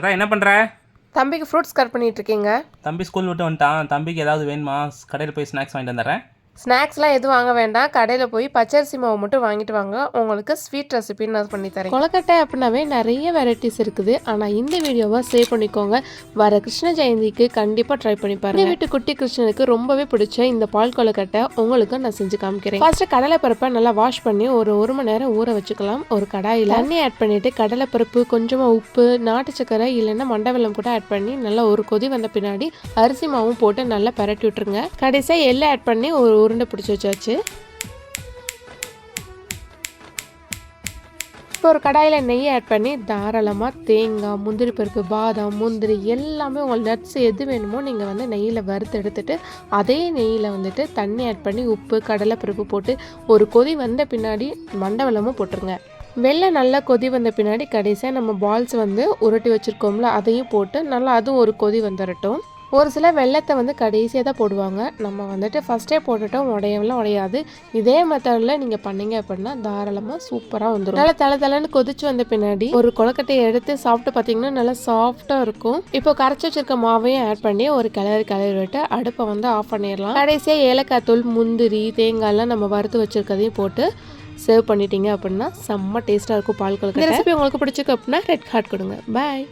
அதான் என்ன பண்ணுற தம்பிக்கு ஃப்ரூட்ஸ் கட் பண்ணிட்டு இருக்கீங்க. தம்பி ஸ்கூல் விட்டு வந்துட்டான். தம்பிக்கு ஏதாவது வேணுமா? கடையில் போய் ஸ்நாக்ஸ் வாங்கிட்டு வந்துடுறேன். ஸ்நாக்ஸ்லாம் எதுவும் வாங்க வேண்டாம். கடையில் போய் பச்சரிசி மாவு மட்டும் வாங்கிட்டு வாங்க. உங்களுக்கு ஸ்வீட் ரெசிபி நான் பண்ணி தரேன். கொலக்கட்டை அப்படின்னாவே நிறைய வெரைட்டிஸ் இருக்குது. ஆனால் இந்த வீடியோவை சேவ் பண்ணிக்கோங்க. வர கிருஷ்ண ஜெயந்திக்கு கண்டிப்பாக ட்ரை பண்ணி பாருங்க. வீட்டு குட்டி கிருஷ்ணனுக்கு ரொம்பவே பிடிச்ச இந்த பால் கொலக்கட்டை உங்களுக்கு நான் செஞ்சு காமிக்கிறேன். ஃபர்ஸ்ட் கடலைப்பருப்பை நல்லா வாஷ் பண்ணி ஒரு ஒரு மணி நேரம் ஊற வச்சுக்கலாம். ஒரு கடாயில் தண்ணி ஆட் பண்ணிட்டு கடலைப்பருப்பு கொஞ்சமாக உப்பு நாட்டு சக்கரை இல்லைன்னா மண்டவெல்லம் கூட ஆட் பண்ணி நல்லா ஒரு கொதி வந்த பின்னாடி அரிசி மாவும் போட்டு நல்லா பரட்டி விட்டுருங்க. கடைசியாக எள்ளை ஆட் பண்ணி ஒரு உருண்டை பிடிச்சி வச்சாச்சு. இப்போ ஒரு கடாயில் நெய் ஆட் பண்ணி தாராளமாக தேங்காய் முந்திரி பருப்பு பாதாம் முந்திரி எல்லாமே உங்களுக்கு நட்ஸ் எது வேணுமோ நீங்கள் வந்து நெய்யில் வறுத்து எடுத்துகிட்டு அதே நெய்யில் வந்துட்டு தண்ணி ஆட் பண்ணி உப்பு கடலைப்பருப்பு போட்டு ஒரு கொதி வந்த பின்னாடி மண்டவளமும் போட்டுருங்க. வெள்ளை நல்லா கொதி வந்த பின்னாடி கடைசியாக நம்ம பால்ஸ் வந்து உருட்டி வச்சுருக்கோம்ல அதையும் போட்டு நல்லா அதுவும் ஒரு கொதி வந்துடட்டும் ஒரு சில வெள்ளத்தை வந்து கடைசியாக தான் போடுவாங்க. நம்ம வந்துட்டு ஃபஸ்ட்டே போட்டுட்டோம் உடையவெல்லாம் உடையாது. இதே மெத்தடில் நீங்கள் பண்ணீங்க அப்படின்னா தாராளமாக சூப்பராக வந்துடும் நல்லா தலை தலைன்னு கொதிச்சு வந்த பின்னாடி ஒரு கொலக்கட்டையை எடுத்து சாப்பிட்டு பார்த்தீங்கன்னா நல்லா சாஃப்டாக இருக்கும். இப்போ கரைச்சி வச்சிருக்க மாவையும் ஆட் பண்ணி ஒரு கிளறி கிளறி விட்டு அடுப்பை வந்து ஆஃப் பண்ணிடலாம். கடைசியாக ஏலக்காய் தூள் முந்திரி தேங்காய்லாம் நம்ம வறுத்து வச்சுருக்கதையும் போட்டு சர்வ் பண்ணிட்டீங்க அப்படின்னா செம்ம டேஸ்ட்டாக இருக்கும் பால் கொலக்கட்டை ரெசிபி உங்களுக்கு பிடிச்சிருக்கு அப்படின்னா ரெட் ஹார்ட் கொடுங்க. பாய்